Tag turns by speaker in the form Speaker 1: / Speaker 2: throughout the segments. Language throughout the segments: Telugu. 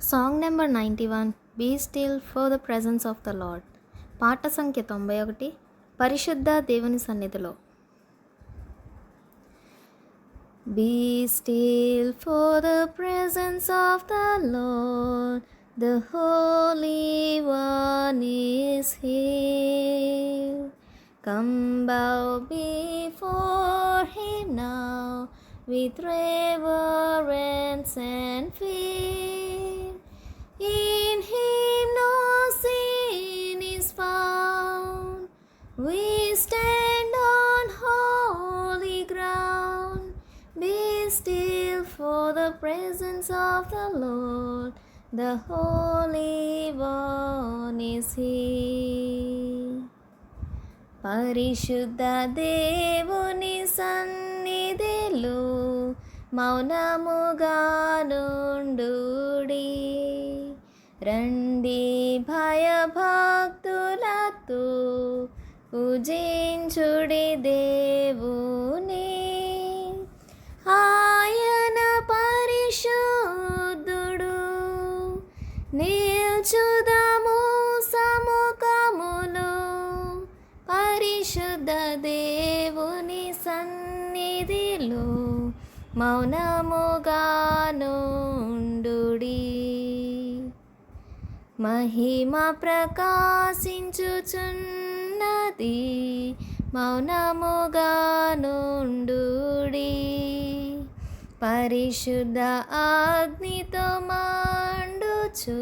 Speaker 1: Song number ninety one be still for the presence of the lord పాట సంఖ్య తొంభై ఒకటి పరిశుద్ధ దేవుని సన్నిధిలో be still for the presence of the lord the holy one is here Come bow before him now with reverence and fear. In him no sin is found. We stand on holy ground. Be still for the presence of the Lord. The Holy One is here. పరిశుద్ధ దేవుని సన్నిధిలో మౌనముగా భక్తులతో పూజించుడి దేవుని. ఆయన పరిశుద్ధుడు నిల్చుదము సముఖములు పరిశుద్ధ దేవుని సన్నిధిలో మౌనముగాను మహిమ ప్రకాశించుచున్నది మౌనముగా నుండుడి. పరిశుద్ధ అగ్నితో మాండుచు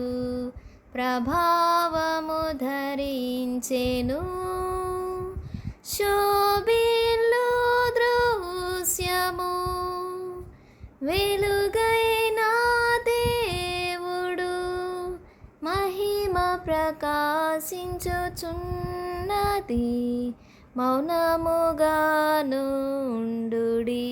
Speaker 1: ప్రభావము ధరించెను. శోభిల్లు దృశ్యము వెలు ప్రకాశించుచున్నది మౌనముగా నుండుడి